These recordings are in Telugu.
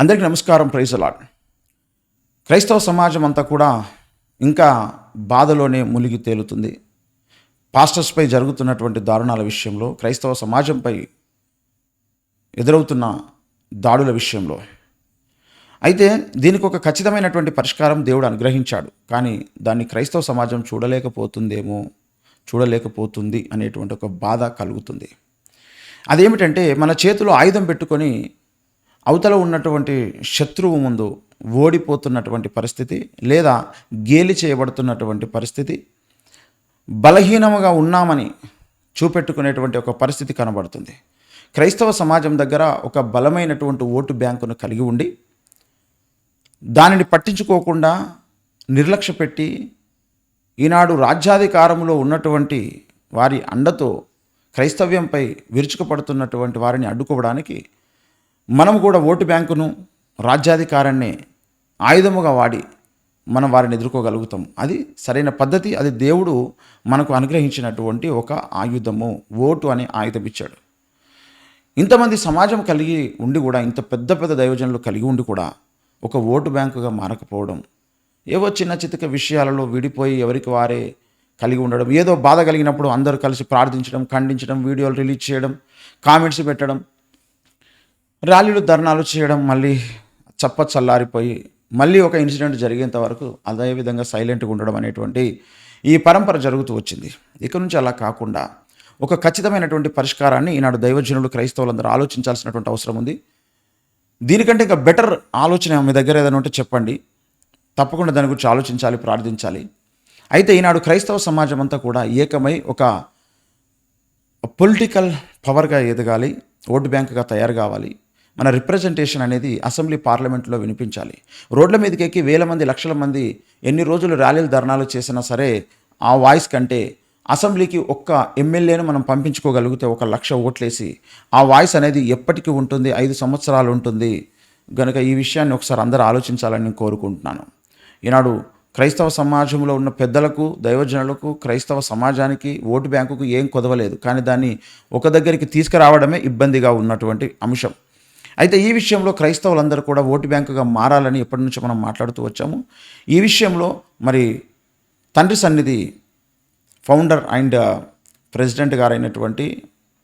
అందరికీ నమస్కారం ప్రైజలాడ్ క్రైస్తవ సమాజం అంతా కూడా ఇంకా బాధలోనే మునిగి తేలుతుంది. పాస్టర్స్పై జరుగుతున్నటువంటి దారుణాల విషయంలో క్రైస్తవ సమాజంపై ఎదురవుతున్న దాడుల విషయంలో. అయితే దీనికి ఒక ఖచ్చితమైనటువంటి పరిష్కారం దేవుడు అనుగ్రహించాడు. కానీ దాన్ని క్రైస్తవ సమాజం చూడలేకపోతుందేమో చూడలేకపోతుంది అనేటువంటి ఒక బాధ కలుగుతుంది. అదేమిటంటే మన చేతిలో ఆయుధం పెట్టుకొని అవతల ఉన్నటువంటి శత్రువు ముందు ఓడిపోతున్నటువంటి పరిస్థితి లేదా గేలి చేయబడుతున్నటువంటి పరిస్థితి బలహీనముగా ఉన్నామని చూపెట్టుకునేటువంటి ఒక పరిస్థితి కనబడుతుంది. క్రైస్తవ సమాజం దగ్గర ఒక బలమైనటువంటి ఓటు బ్యాంకును కలిగి ఉండి దానిని పట్టించుకోకుండా నిర్లక్ష్య పెట్టి ఈనాడు రాజ్యాధికారంలో ఉన్నటువంటి వారి అండతో క్రైస్తవ్యంపై విరుచుకుపడుతున్నటువంటి వారిని అడ్డుకోవడానికి మనం కూడా ఓటు బ్యాంకును రాజ్యాధికారాన్ని ఆయుధముగా వాడి మనం వారిని ఎదుర్కోగలుగుతాం. అది సరైన పద్ధతి అది దేవుడు మనకు అనుగ్రహించినటువంటి ఒక ఆయుధము ఓటు అనే ఆయుధం ఇచ్చాడు ఇంతమంది సమాజం కలిగి ఉండి కూడా ఇంత పెద్ద పెద్ద దైవజనులు కలిగి ఉండి కూడా ఒక ఓటు బ్యాంకుగా మారకపోవడం ఏవో చిన్న చితక విషయాలలో విడిపోయి ఎవరికి వారే కలిగి ఉండడం ఏదో బాధ కలిగినప్పుడు అందరూ కలిసి ప్రార్థించడం ఖండించడం వీడియోలు రిలీజ్ చేయడం కామెంట్స్ పెట్టడం ర్యాలీలు ధర్నాలు చేయడం మళ్ళీ చప్ప చల్లారిపోయి మళ్ళీ ఒక ఇన్సిడెంట్ జరిగేంత వరకు అదే విధంగా సైలెంట్గా ఉండడం అనేటువంటి ఈ పరంపర జరుగుతూ వచ్చింది. ఇక నుంచి అలా కాకుండా ఒక ఖచ్చితమైనటువంటి పరిష్కారాన్ని ఈనాడు దైవజనులు క్రైస్తవులందరూ ఆలోచించాల్సినటువంటి అవసరం ఉంది. దీనికంటే ఇంకా బెటర్ ఆలోచన మీ దగ్గర ఏదైనా ఉంటే చెప్పండి. తప్పకుండా దాని గురించి ఆలోచించాలి ప్రార్థించాలి. అయితే ఈనాడు క్రైస్తవ సమాజం అంతా కూడా ఏకమై ఒక పొలిటికల్ పవర్గా ఎదగాలి ఓటు బ్యాంకుగా తయారు కావాలి. మన రిప్రజెంటేషన్ అనేది అసెంబ్లీ పార్లమెంట్లో వినిపించాలి. రోడ్ల మీదకి ఎక్కి వేల మంది లక్షల మంది ఎన్ని రోజులు ర్యాలీలు ధర్నాలు చేసినా సరే ఆ వాయిస్ కంటే అసెంబ్లీకి ఒక్క ఎమ్మెల్యేను మనం పంపించుకోగలిగితే ఒక లక్ష ఓట్లేసి ఆ వాయిస్ అనేది ఎప్పటికీ ఉంటుంది ఐదు సంవత్సరాలు ఉంటుంది. కనుక ఈ విషయాన్ని ఒకసారి అందరూ ఆలోచించాలని నేను కోరుకుంటున్నాను. ఈనాడు క్రైస్తవ సమాజంలో ఉన్న పెద్దలకు దైవజనులకు క్రైస్తవ సమాజానికి ఓటు బ్యాంకుకు ఏం కొదవలేదు. కానీ దాన్ని ఒక దగ్గరికి తీసుకురావడమే ఇబ్బందిగా ఉన్నటువంటి అంశం. అయితే ఈ విషయంలో క్రైస్తవులందరూ కూడా ఓటు బ్యాంకుగా మారాలని ఎప్పటి నుంచో మనం మాట్లాడుతూ వచ్చాము. ఈ విషయంలో మరి తండ్రి సన్నిధి ఫౌండర్ అండ్ ప్రెసిడెంట్ గారైనటువంటి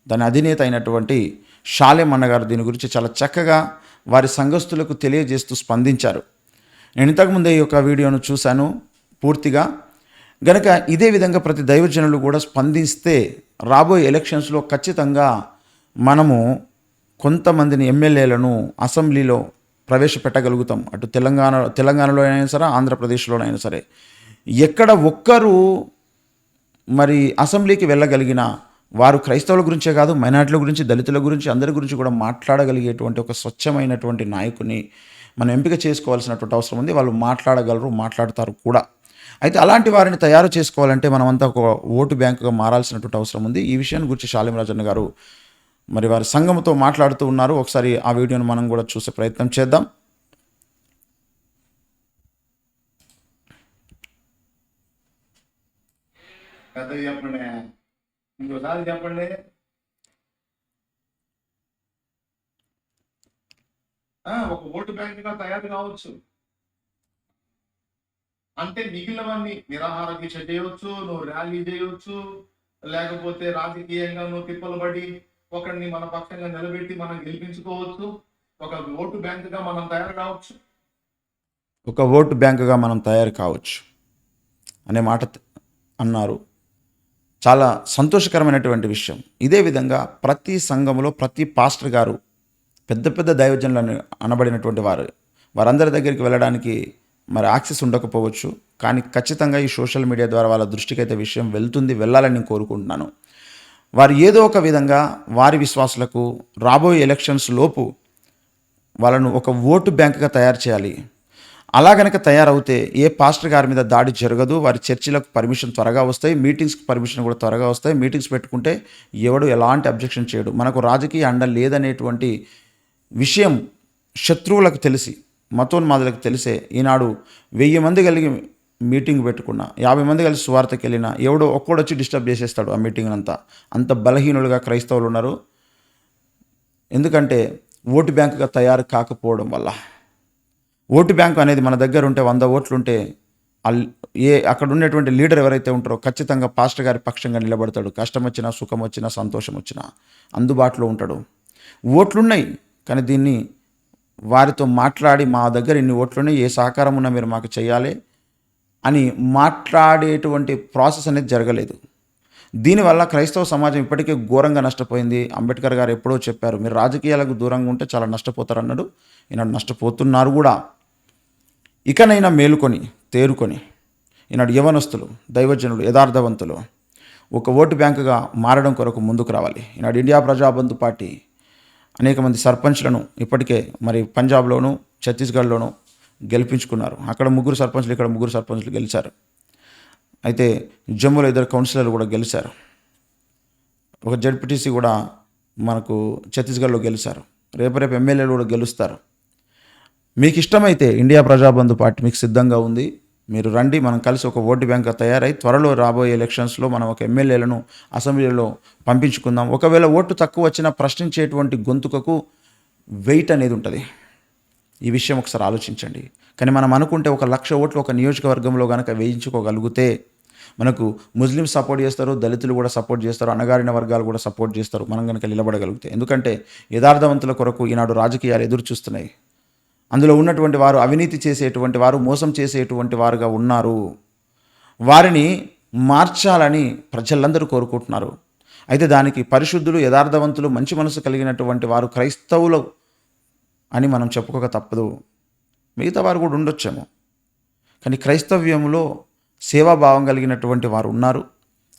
దాని అధినేత అయినటువంటి షాలేం అన్నగారు దీని గురించి చాలా చక్కగా వారి సంఘస్థులకు తెలియజేస్తూ స్పందించారు. నేను ఇంతకుముందే ఈ యొక్క వీడియోను చూశాను పూర్తిగా. గనక ఇదే విధంగా ప్రతి దైవజనులు కూడా స్పందిస్తే రాబోయే ఎలక్షన్స్లో ఖచ్చితంగా మనము కొంతమందిని ఎమ్మెల్యేలను అసెంబ్లీలో ప్రవేశపెట్టగలుగుతాం. అటు తెలంగాణ తెలంగాణలో అయినా సరే ఆంధ్రప్రదేశ్లోనైనా సరే. ఎక్కడ ఒక్కరు మరి అసెంబ్లీకి వెళ్ళగలిగిన వారు క్రైస్తవుల గురించే కాదు మైనార్టీల గురించి దళితుల గురించి అందరి గురించి కూడా మాట్లాడగలిగేటువంటి ఒక స్వచ్ఛమైనటువంటి నాయకుని మనం ఎంపిక చేసుకోవాల్సినటువంటి అవసరం ఉంది. వాళ్ళు మాట్లాడగలరు మాట్లాడతారు కూడా. అయితే అలాంటి వారిని తయారు చేసుకోవాలంటే మనమంతా ఒక ఓటు బ్యాంకుగా మారాల్సినటువంటి అవసరం ఉంది. ఈ విషయాన్ని గురించి శాలిమరాజన్న గారు మరి వారి సంఘముతో మాట్లాడుతూ ఉన్నారు. ఒకసారి ఆ వీడియోను మనం కూడా చూసే ప్రయత్నం చేద్దాం. పెద్ద చెప్పండి. ఇంకోసారి చెప్పండి. ఒక ఓటు బ్యాంకుగా తయారు కావచ్చు. అంటే మిగిలినవన్నీ నిరాహార దీక్ష చేయవచ్చు నువ్వు ర్యాలీ చేయవచ్చు లేకపోతే రాజకీయంగా నువ్వు తిప్పలు పడి ఒకరిని మన పక్షంగా నిలబెట్టి మనం గెలిపించుకోవచ్చు. ఒక ఓటు బ్యాంకుగా మనం తయారు కావచ్చు. ఒక ఓటు బ్యాంకుగా మనం తయారు కావచ్చు. అనే మాట అన్నారు. చాలా సంతోషకరమైనటువంటి విషయం. ఇదే విధంగా ప్రతి సంఘంలో ప్రతి పాస్టర్ గారు పెద్ద పెద్ద దైవజనులను అనబడినటువంటి వారు వారందరి దగ్గరికి వెళ్ళడానికి మరి యాక్సెస్ ఉండకపోవచ్చు. కానీ ఖచ్చితంగా ఈ సోషల్ మీడియా ద్వారా వాళ్ళ దృష్టికి అయితే విషయం వెళ్తుంది వెళ్ళాలని నేను కోరుకుంటున్నాను. వారు ఏదో ఒక విధంగా వారి విశ్వాసులకు రాబోయే ఎలక్షన్స్ లోపు వాళ్ళను ఒక ఓటు బ్యాంకుగా తయారు చేయాలి. అలా గనక తయారవుతే ఏ పాస్టర్ గారి మీద దాడి జరగదు వారి చర్చిలకు పర్మిషన్ త్వరగా వస్తాయి మీటింగ్స్కి పర్మిషన్ కూడా త్వరగా వస్తాయి మీటింగ్స్ పెట్టుకుంటే ఎవడు ఎలాంటి అబ్జెక్షన్ చేయడు. మనకు రాజకీయ అండ లేదనేటువంటి విషయం శత్రువులకు తెలిసి మతోన్మాదులకు తెలిసే ఈనాడు వెయ్యి మంది కలిగి మీటింగ్ పెట్టుకున్నా. యాభై మంది కలిసి స్వార్థకి వెళ్ళినా ఎవడో ఒక్కడు వచ్చి డిస్టర్బ్ చేసేస్తాడు ఆ మీటింగ్ అంతా అంత బలహీనులుగా క్రైస్తవులు ఉన్నారు. ఎందుకంటే ఓటు బ్యాంకుగా తయారు కాకపోవడం వల్ల. ఓటు బ్యాంకు అనేది మన దగ్గర ఉంటే వంద ఓట్లు ఉంటే ఏ అక్కడ ఉన్నటువంటి లీడర్ ఎవరైతే ఉంటారో ఖచ్చితంగా పాస్టర్ గారి పక్షంగా నిలబడతాడు. కష్టం వచ్చినా సుఖం వచ్చినా సంతోషం వచ్చినా అందుబాటులో ఉంటాడు. ఓట్లున్నాయి. కానీ దీన్ని వారితో మాట్లాడి మా దగ్గర ఇన్ని ఓట్లున్నాయి. ఏ సహకారం ఉన్నా మీరు మాకు చేయాలి. అని మాట్లాడేటువంటి ప్రాసెస్ అనేది జరగలేదు. దీనివల్ల క్రైస్తవ సమాజం ఇప్పటికే ఘోరంగా నష్టపోయింది. అంబేద్కర్ గారు ఎప్పుడో చెప్పారు మీరు రాజకీయాలకు దూరంగా ఉంటే చాలా నష్టపోతారు అన్నాడు. ఈయన నష్టపోతున్నారు కూడా. ఇకనైనా మేలుకొని తేరుకొని ఈనాడు యవనస్తులు దైవజనులు యథార్థవంతులు ఒక ఓటు బ్యాంకుగా మారడం కొరకు ముందుకు రావాలి. ఈనాడు ఇండియా ప్రజాబంధు పార్టీ అనేక మంది సర్పంచ్లను ఇప్పటికే మరి పంజాబ్లోను ఛత్తీస్గఢ్లోను గెలిపించుకున్నారు. అక్కడ ముగ్గురు సర్పంచ్లు ఇక్కడ ముగ్గురు సర్పంచ్లు గెలిచారు. అయితే జమ్మూలో ఇద్దరు కౌన్సిలర్లు కూడా గెలిచారు. ఒక జడ్పీటీసీ కూడా మనకు ఛత్తీస్గఢ్లో గెలిచారు. రేపు రేపు ఎమ్మెల్యేలు కూడా గెలుస్తారు. మీకు ఇష్టమైతే ఇండియా ప్రజాబంధు పార్టీ మీకు సిద్ధంగా ఉంది. మీరు రండి మనం కలిసి ఒక ఓటు బ్యాంక్ తయారై త్వరలో రాబోయే ఎలక్షన్స్లో మనం ఒక ఎమ్మెల్యేలను అసెంబ్లీలో పంపించుకుందాం. ఒకవేళ ఓటు తక్కువ వచ్చినా ప్రశ్నించేటువంటి గొంతుకకు వెయిట్ అనేది ఉంటుంది. ఈ విషయం ఒకసారి ఆలోచించండి. కానీ మనం అనుకుంటే ఒక లక్ష ఓట్లు ఒక నియోజకవర్గంలో కనుక వేయించుకోగలిగితే మనకు ముస్లిం సపోర్ట్ చేస్తారు దళితులు కూడా సపోర్ట్ చేస్తారు అణగారిన వర్గాలు కూడా సపోర్ట్ చేస్తారు మనం కనుక నిలబడగలిగితే. ఎందుకంటే యథార్థవంతుల కొరకు ఈనాడు రాజకీయాలు ఎదురు చూస్తున్నాయి. అందులో ఉన్నటువంటి వారు అవినీతి చేసేటువంటి వారు మోసం చేసేటువంటి వారుగా ఉన్నారు. వారిని మార్చాలని ప్రజలందరూ కోరుకుంటున్నారు. అయితే దానికి పరిశుద్ధులు యథార్థవంతులు మంచి మనసు కలిగినటువంటి వారు క్రైస్తవులు అని మనం చెప్పుకోక తప్పదు. మిగతా వారు కూడా ఉండొచ్చేమో. కానీ క్రైస్తవ్యంలో సేవాభావం కలిగినటువంటి వారు ఉన్నారు.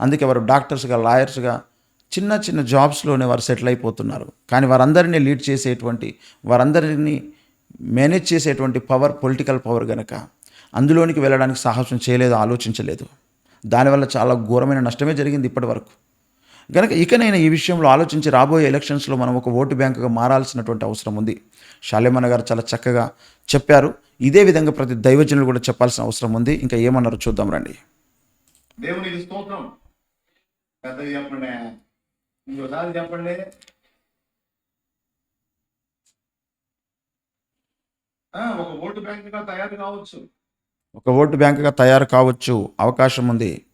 అందుకే వారు డాక్టర్స్గా లాయర్స్గా చిన్న చిన్న జాబ్స్లోనే వారు సెటిల్ అయిపోతున్నారు. కానీ వారందరినీ లీడ్ చేసేటువంటి వారందరినీ మేనేజ్ చేసేటువంటి పవర్ పొలిటికల్ పవర్ గనక అందులోనికి వెళ్ళడానికి సాహసం చేయలేదు ఆలోచించలేదు. దానివల్ల చాలా ఘోరమైన నష్టమే జరిగింది ఇప్పటి వరకు. గనక ఇకనైనా ఈ విషయంలో ఆలోచించి రాబోయే ఎలక్షన్స్లో మనం ఒక ఓటు బ్యాంకుగా మారాల్సినటువంటి అవసరం ఉంది. షాలేమన్న గారు చాలా చక్కగా చెప్పారు. ఇదే విధంగా ప్రతి దైవజనులు కూడా చెప్పాల్సిన అవసరం ఉంది. ఇంకా ఏమన్నారో చూద్దాం రండి. దేవునికి స్తోత్రం. చెప్పండి. ఇంకోసారి చెప్పండి. ఒక ఓటు బ్యాంకుగా తయారు కావచ్చు. ఒక ఓటు బ్యాంకుగా తయారు కావచ్చు. అవకాశం ఉంది.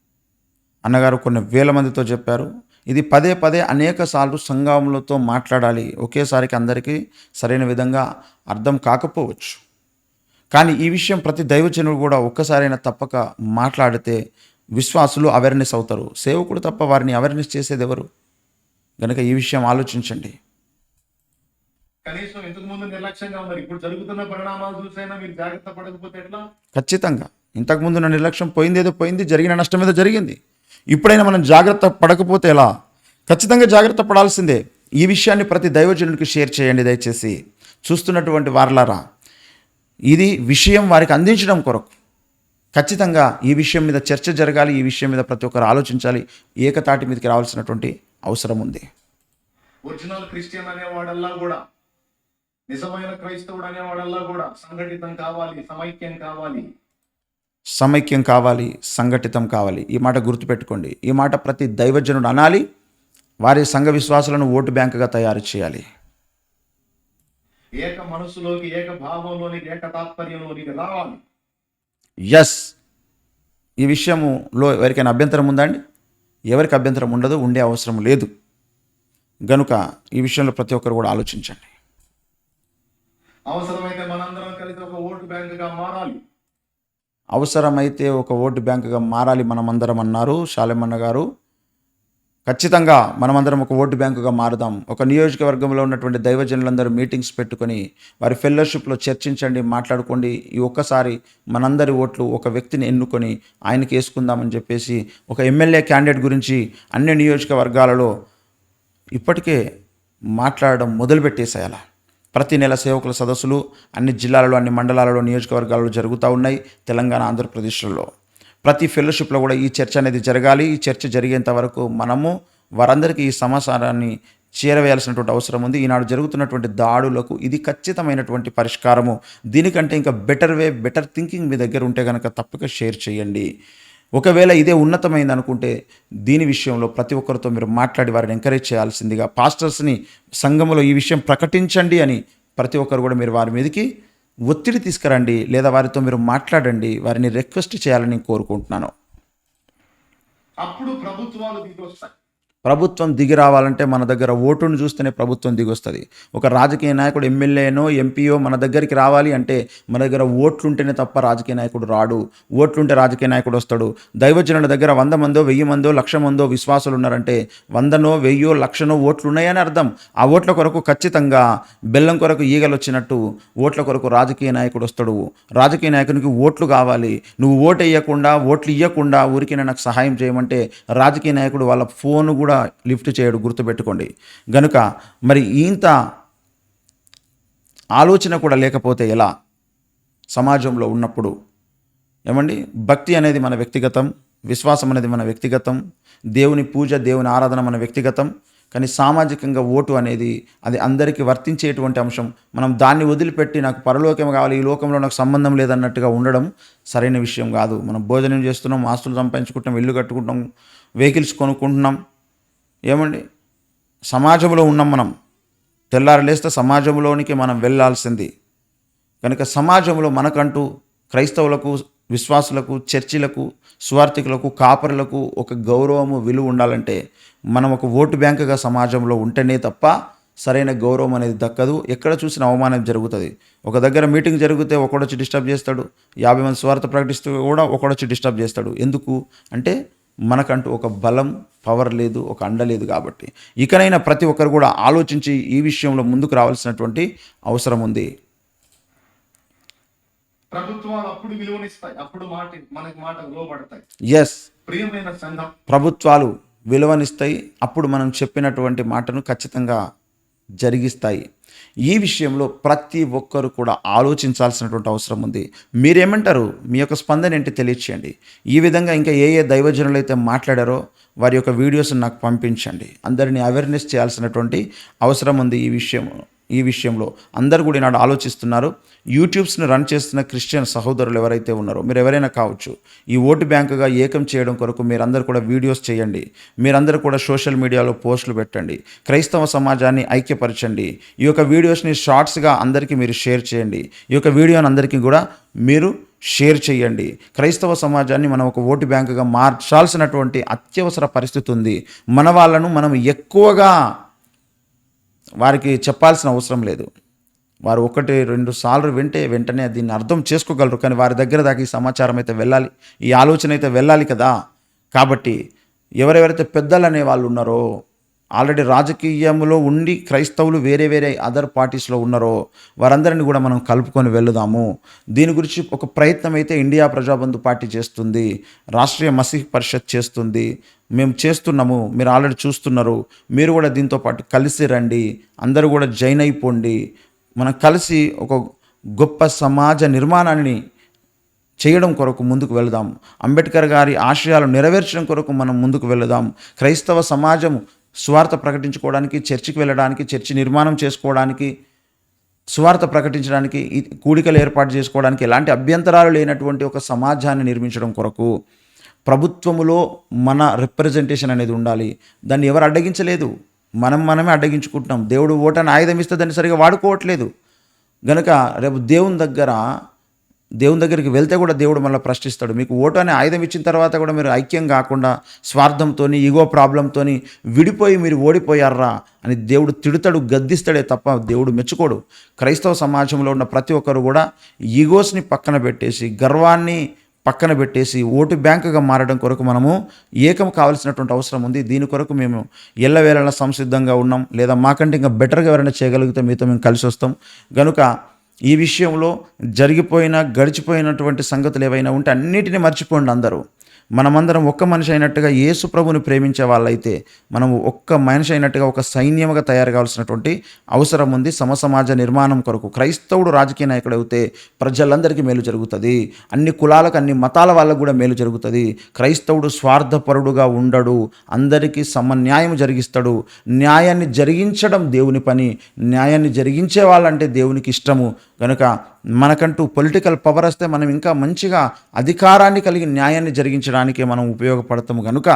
అన్నగారు కొన్ని వేల మందితో చెప్పారు. ఇది పదే పదే అనేక సార్లు సంఘములతో మాట్లాడాలి. ఒకేసారికి అందరికీ సరైన విధంగా అర్థం కాకపోవచ్చు. కానీ ఈ విషయం ప్రతి దైవజనుడు కూడా ఒక్కసారైనా తప్పక మాట్లాడితే విశ్వాసులు అవేర్నెస్ అవుతారు. సేవకుడు తప్ప వారిని అవేర్నెస్ చేసేది ఎవరు? కనుక ఈ విషయం ఆలోచించండి. కనీసం ఇంతకు ముందు నిర్లక్ష్యంగా ఉన్నారు. ఇప్పుడు జరుగుతున్న పరిణామాలు చూసైనా మీరు జాగ్రత్త పడకపోతే ఎట్లా? ఖచ్చితంగా. ఇంతకుముందు నా నిర్లక్ష్యం పోయింది ఏదో పోయింది జరిగిన నష్టం ఏదో జరిగింది. ఇప్పుడైనా మనం జాగ్రత్త పడకపోతే ఎలా? ఖచ్చితంగా జాగ్రత్త పడాల్సిందే. ఈ విషయాన్ని ప్రతి దైవజనుడికి షేర్ చేయండి దయచేసి. చూస్తున్నటువంటి వారలారా ఇది విషయం వారికి అందించడం కొరకు. ఖచ్చితంగా ఈ విషయం మీద చర్చ జరగాలి ఈ విషయం మీద ప్రతి ఒక్కరు ఆలోచించాలి ఏకతాటి మీదకి రావాల్సినటువంటి అవసరం ఉంది. ఒరిజినల్ క్రిస్టియన్ అనేవాడల్లా కూడా నిజమైన క్రైస్తవుడు అనేవాడల్లా కూడా సంఘటితం కావాలి సమైక్యం కావాలి. సమైక్యం కావాలి సంఘటితం కావాలి. ఈ మాట గుర్తుపెట్టుకోండి. ఈ మాట ప్రతి దైవజనుడు అనాలి వారి సంఘ విశ్వాసాలను ఓటు బ్యాంకుగా తయారు చేయాలి. ఏక మనసులోకి ఏక భావంలోనికి ఏక తాత్పర్యంలోనికి రావాలి. ఎస్ ఈ విషయములో ఎవరికైనా అభ్యంతరం ఉందా అండి? ఎవరికి అభ్యంతరం ఉండదు ఉండే అవసరం లేదు. గనుక ఈ విషయంలో ప్రతి ఒక్కరు కూడా ఆలోచించండి. అవసరమైతే మనందరం కలిసి ఒక ఓటు బ్యాంకుగా మారాలి. అవసరమైతే ఒక ఓటు బ్యాంకుగా మారాలి మనమందరం అన్నారు శాలెమన్న గారు. ఖచ్చితంగా మనమందరం ఒక ఓటు బ్యాంకుగా మారుదాం. ఒక నియోజకవర్గంలో ఉన్నటువంటి దైవజనులందరూ మీటింగ్స్ పెట్టుకొని వారి ఫెలోషిప్లో చర్చించండి మాట్లాడుకోండి. ఈ ఒక్కసారి మనందరి ఓట్లు ఒక వ్యక్తిని ఎన్నుకొని ఆయనకి వేసుకుందామని చెప్పేసి ఒక ఎమ్మెల్యే క్యాండిడేట్ గురించి అన్ని నియోజకవర్గాలలో ఇప్పటికే మాట్లాడడం మొదలుపెట్టేసేయాలా? ప్రతి నెల సేవకుల సదస్సులు అన్ని జిల్లాలలో అన్ని మండలాలలో నియోజకవర్గాలలో జరుగుతూ ఉన్నాయి తెలంగాణ ఆంధ్రప్రదేశ్లో ప్రతి ఫెలోషిప్లో కూడా ఈ చర్చ అనేది జరగాలి. ఈ చర్చ జరిగేంత వరకు మనము వారందరికీ ఈ సమాచారాన్ని చేరవేయాల్సినటువంటి అవసరం ఉంది. ఈనాడు జరుగుతున్నటువంటి దాడులకు ఇది ఖచ్చితమైనటువంటి పరిష్కారము. దీనికంటే ఇంకా బెటర్ వే బెటర్ థింకింగ్ మీ దగ్గర ఉంటే కనుక తప్పక షేర్ చేయండి. ఒకవేళ ఇదే ఉన్నతమైంది అనుకుంటే దీని విషయంలో ప్రతి ఒక్కరితో మీరు మాట్లాడి వారిని ఎంకరేజ్ చేయాల్సిందిగా పాస్టర్స్ని సంఘములో ఈ విషయం ప్రకటించండి అని ప్రతి ఒక్కరు కూడా మీరు వారి మీదకి ఒత్తిడి తీసుకురండి లేదా వారితో మీరు మాట్లాడండి వారిని రిక్వెస్ట్ చేయాలని కోరుకుంటున్నాను. అప్పుడు ప్రభుత్వాలు దిగి వస్తాయి. ప్రభుత్వం దిగి రావాలంటే మన దగ్గర ఓటును చూస్తేనే ప్రభుత్వం దిగి వస్తుంది ఒక రాజకీయ నాయకుడు ఎమ్మెల్యేనో ఎంపీఓ మన దగ్గరికి రావాలి అంటే మన దగ్గర ఓట్లుంటేనే తప్ప రాజకీయ నాయకుడు రాడు. ఓట్లుంటే రాజకీయ నాయకుడు వస్తాడు. దైవజనుల దగ్గర వంద మందో వెయ్యి మందో లక్ష మందో విశ్వాసులు ఉన్నారంటే వందనో వెయ్యో లక్షనో ఓట్లు ఉన్నాయని అర్థం. ఆ ఓట్ల కొరకు ఖచ్చితంగా బెల్లం కొరకు ఈగలు వచ్చినట్టు ఓట్ల కొరకు రాజకీయ నాయకుడు వస్తాడు. రాజకీయ నాయకునికి ఓట్లు కావాలి. నువ్వు ఓటు వేయకుండా ఓట్లు ఇవ్వకుండా ఊరికి నాకు సహాయం చేయమంటే రాజకీయ నాయకుడు వాళ్ళ ఫోన్ కూడా లిఫ్ట్ చేయడు గుర్తుపెట్టుకోండి. గనుక మరి ఇంత ఆలోచన కూడా లేకపోతే ఎలా? సమాజంలో ఉన్నప్పుడు. ఏమండి? భక్తి అనేది మన వ్యక్తిగతం విశ్వాసం అనేది మన వ్యక్తిగతం దేవుని పూజ దేవుని ఆరాధన మన వ్యక్తిగతం కానీ సామాజికంగా ఓటు అనేది అది అందరికీ వర్తించేటువంటి అంశం. మనం దాన్ని వదిలిపెట్టి నాకు పరలోకం కావాలి ఈ లోకంలో నాకు సంబంధం లేదన్నట్టుగా ఉండడం సరైన విషయం కాదు. మనం భోజనం చేస్తున్నాం ఆస్తులు సంపాదించుకుంటాం ఇల్లు కట్టుకుంటాం వెహికల్స్ కొనుక్కుంటున్నాం ఏమండి? సమాజంలో ఉన్నాం మనం. తెల్లారు లేస్తే సమాజంలోనికి మనం వెళ్ళాల్సింది. కనుక సమాజంలో మనకంటూ క్రైస్తవులకు విశ్వాసులకు చర్చిలకు స్వార్థికులకు కాపరులకు ఒక గౌరవము విలువ ఉండాలంటే మనం ఒక ఓటు బ్యాంకుగా సమాజంలో ఉంటేనే తప్ప సరైన గౌరవం అనేది దక్కదు. ఎక్కడ చూసిన అవమానం జరుగుతుంది. ఒక దగ్గర మీటింగ్ జరిగితే ఒకడొచ్చి డిస్టర్బ్ చేస్తాడు. యాభై మంది స్వార్థ ప్రకటిస్తూ కూడా ఒకడొచ్చి డిస్టర్బ్ చేస్తాడు. ఎందుకు? అంటే మనకంటూ ఒక బలం పవర్ లేదు ఒక అండ లేదు కాబట్టి. ఇకనైనా ప్రతి ఒక్కరు కూడా ఆలోచించి ఈ విషయంలో ముందుకు రావాల్సినటువంటి అవసరం ఉంది. ప్రభుత్వాలు అప్పుడు విలువనిస్తాయి అప్పుడు మాట మనకి మాట లోబడతాయి. ఎస్ ప్రియమైన సంఘం. ప్రభుత్వాలు విలువనిస్తాయి అప్పుడు మనం చెప్పినటువంటి మాటను ఖచ్చితంగా జరిగిస్తాయి. ఈ విషయంలో ప్రతి ఒక్కరు కూడా ఆలోచించాల్సినటువంటి అవసరం ఉంది. మీరేమంటారు? మీ యొక్క స్పందన ఏంటి? తెలియచేయండి. ఈ విధంగా ఇంకా ఏ ఏ దైవజనులు అయితే మాట్లాడారో వారి యొక్క వీడియోస్ నాకు పంపించండి. అందరినీ అవేర్నెస్ చేయాల్సినటువంటి అవసరం ఉంది ఈ విషయం ఈ విషయంలో. అందరు కూడా ఈనాడు ఆలోచిస్తున్నారు. యూట్యూబ్స్ని రన్ చేస్తున్న క్రిస్టియన్ సహోదరులు ఎవరైతే ఉన్నారో మీరు ఎవరైనా కావచ్చు ఈ ఓటు బ్యాంకుగా ఏకం చేయడం కొరకు మీరందరూ కూడా వీడియోస్ చేయండి. మీరందరూ కూడా సోషల్ మీడియాలో పోస్టులు పెట్టండి. క్రైస్తవ సమాజాన్ని ఐక్యపరచండి. ఈ యొక్క వీడియోస్ని షార్ట్స్గా అందరికీ మీరు షేర్ చేయండి. ఈ యొక్క వీడియోని అందరికీ కూడా మీరు షేర్ చేయండి. క్రైస్తవ సమాజాన్ని మనం ఒక ఓటు బ్యాంకుగా మార్చాల్సినటువంటి అత్యవసర పరిస్థితి ఉంది. మన వాళ్ళను మనం ఎక్కువగా వారికి చెప్పాల్సిన అవసరం లేదు. వారు ఒకటి రెండు సార్లు వింటే వెంటనే దీన్ని అర్థం చేసుకోగలరు. కానీ వారి దగ్గర దాకా ఈ సమాచారం అయితే వెళ్ళాలి. ఈ ఆలోచన అయితే వెళ్ళాలి కదా. కాబట్టి ఎవరెవరైతే పెద్దలు అనే వాళ్ళు ఉన్నారో ఆల్రెడీ రాజకీయంలో ఉండి క్రైస్తవులు వేరే వేరే అదర్ పార్టీస్లో ఉన్నారో వారందరిని కూడా మనం కలుపుకొని వెళుదాము దీని గురించి ఒక ప్రయత్నం అయితే ఇండియా ప్రజాబంధు పార్టీ చేస్తుంది రాష్ట్రీయ మసీహ్ పరిషత్ చేస్తుంది. మేము చేస్తున్నాము మీరు ఆల్రెడీ చూస్తున్నారు. మీరు కూడా దీంతో పాటు కలిసి రండి అందరూ కూడా జైన్ అయిపోండి. మనం కలిసి ఒక గొప్ప సమాజ నిర్మాణాన్ని చేయడం కొరకు ముందుకు వెళదాం. అంబేద్కర్ గారి ఆశయాలు నెరవేర్చడం కొరకు మనం ముందుకు వెళదాం. క్రైస్తవ సమాజం స్వార్థ ప్రకటించుకోవడానికి చర్చికి వెళ్ళడానికి చర్చి నిర్మాణం చేసుకోవడానికి స్వార్థ ప్రకటించడానికి కూడికలు ఏర్పాటు చేసుకోవడానికి ఎలాంటి అభ్యంతరాలు లేనటువంటి ఒక సమాజాన్ని నిర్మించడం కొరకు ప్రభుత్వములో మన రిప్రజెంటేషన్ అనేది ఉండాలి. దాన్ని ఎవరు అడ్డగించలేదు. మనం మనమే అడ్డగించుకుంటున్నాం. దేవుడు ఓటని ఆయుధం ఇస్తే దాన్ని సరిగా వాడుకోవట్లేదు. గనుక రేపు దేవుని దగ్గర దేవుని దగ్గరికి వెళ్తే కూడా దేవుడు మళ్ళీ ప్రశ్నిస్తాడు. మీకు ఓటు అనే ఆయుధం ఇచ్చిన తర్వాత కూడా మీరు ఐక్యం కాకుండా స్వార్థంతో ఈగో ప్రాబ్లంతో విడిపోయి మీరు ఓడిపోయారా అని దేవుడు తిడతాడు గద్దిస్తాడే తప్ప దేవుడు మెచ్చుకోడు. క్రైస్తవ సమాజంలో ఉన్న ప్రతి ఒక్కరు కూడా ఈగోస్ని పక్కన పెట్టేసి గర్వాన్ని పక్కన పెట్టేసి ఓటు బ్యాంకుగా మారడం కొరకు మనము ఏకం కావాల్సినటువంటి అవసరం ఉంది. దీని కొరకు మేము ఎల్లవేళలా సంసిద్ధంగా ఉన్నాం. లేదా మాకంటే ఇంకా బెటర్గా ఎవరైనా చేయగలిగితే మీతో మేము కలిసి వస్తాం. గనుక ఈ విషయంలో జరిగిపోయిన గడిచిపోయినటువంటి సంగతులు ఏవైనా ఉంటే అన్నిటిని మర్చిపోండి అందరూ. మనమందరం ఒక్క మనిషి అయినట్టుగా యేసు ప్రభుని ప్రేమించే వాళ్ళైతే మనం ఒక్క మనిషి అయినట్టుగా ఒక సైన్యముగా తయారు కావాల్సినటువంటి అవసరం ఉంది. సమసమాజ నిర్మాణం కొరకు క్రైస్తవుడు రాజకీయ నాయకుడు అయితే ప్రజలందరికీ మేలు జరుగుతుంది. అన్ని కులాలకు అన్ని మతాల వాళ్ళకు కూడా మేలు జరుగుతుంది. క్రైస్తవుడు స్వార్థపరుడుగా ఉండడు. అందరికీ సమన్యాయం జరిగిస్తాడు. న్యాయాన్ని జరిగించడం దేవుని పని. న్యాయాన్ని జరిగించే వాళ్ళంటే దేవునికి ఇష్టము. కనుక మనకంటూ పొలిటికల్ పవర్ వస్తే మనం ఇంకా మంచిగా అధికారాన్ని కలిగి న్యాయాన్ని జరిగించడానికి మనం ఉపయోగపడతాము కనుక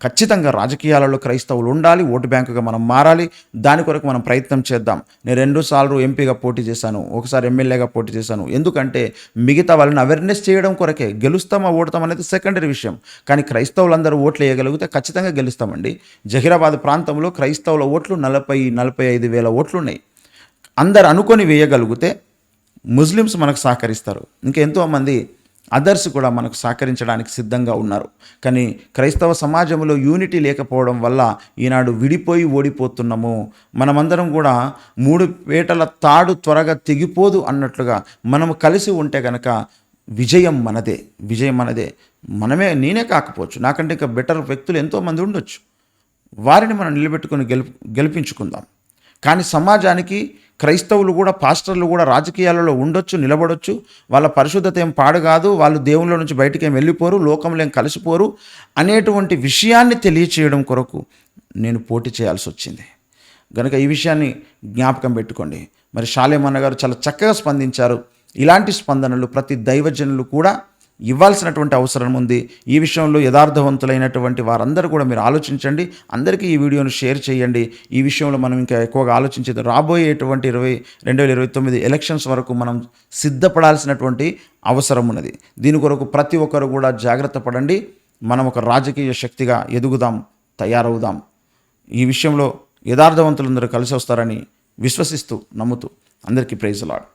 ఖచ్చితంగా రాజకీయాలలో క్రైస్తవులు ఉండాలి ఓటు బ్యాంకుగా మనం మారాలి దాని కొరకు మనం ప్రయత్నం చేద్దాం. నేను రెండు సార్లు ఎంపీగా పోటీ చేశాను ఒకసారి ఎమ్మెల్యేగా పోటీ చేశాను. ఎందుకంటే మిగతా వాళ్ళని అవేర్నెస్ చేయడం కొరకే గెలుస్తామా ఓడతాం అనేది సెకండరీ విషయం. కానీ క్రైస్తవులందరూ ఓట్లు వేయగలిగితే ఖచ్చితంగా గెలుస్తామండి. జహీరాబాద్ ప్రాంతంలో క్రైస్తవుల ఓట్లు నలభై నలభై ఐదు వేల ఓట్లు ఉన్నాయి అందరు అనుకొని వేయగలిగితే ముస్లిమ్స్ మనకు సహకరిస్తారు. ఇంకా ఎంతోమంది అదర్స్ కూడా మనకు సహకరించడానికి సిద్ధంగా ఉన్నారు. కానీ క్రైస్తవ సమాజంలో యూనిటీ లేకపోవడం వల్ల ఈనాడు విడిపోయి ఓడిపోతున్నాము. మనమందరం కూడా మూడు పేటల తాడు త్వరగా తెగిపోదు అన్నట్లుగా మనము కలిసి ఉంటే గనక విజయం మనదే. విజయం మనదే. మనమే నేనే కాకపోవచ్చు. నాకంటే ఇంకా బెటర్ వ్యక్తులు ఎంతోమంది ఉండొచ్చు. వారిని మనం నిలబెట్టుకొని గెలు గెలిపించుకుందాం. కానీ సమాజానికి క్రైస్తవులు కూడా పాస్టర్లు కూడా రాజకీయాలలో ఉండొచ్చు నిలబడొచ్చు. వాళ్ళ పరిశుద్ధత ఏం పాడు కాదు. వాళ్ళు దేవుళ్ళ నుంచి బయటికి ఏం వెళ్ళిపోరు లోకంలో ఏం కలిసిపోరు అనేటువంటి విషయాన్ని తెలియచేయడం కొరకు నేను పోటీ చేయాల్సి వచ్చింది. కనుక ఈ విషయాన్ని జ్ఞాపకం పెట్టుకోండి. మరి షాలేమన్న గారు చాలా చక్కగా స్పందించారు. ఇలాంటి స్పందనలు ప్రతి దైవజనులు కూడా ఇవ్వాల్సినటువంటి అవసరం ఉంది. ఈ విషయంలో యథార్థవంతులైనటువంటి వారందరూ కూడా మీరు ఆలోచించండి. అందరికీ ఈ వీడియోను షేర్ చేయండి. ఈ విషయంలో మనం ఇంకా ఎక్కువగా ఆలోచించేది రాబోయేటువంటి ఇరవై రెండు వేల ఇరవై తొమ్మిది ఎలక్షన్స్ వరకు మనం సిద్ధపడాల్సినటువంటి అవసరం ఉన్నది. దీని కొరకు ప్రతి ఒక్కరు కూడా జాగ్రత్త పడండి. మనం ఒక రాజకీయ శక్తిగా ఎదుగుదాం తయారవుదాం. ఈ విషయంలో యథార్థవంతులందరూ కలిసి వస్తారని విశ్వసిస్తూ నమ్ముతూ అందరికీ ప్రైజ్ లాడ్.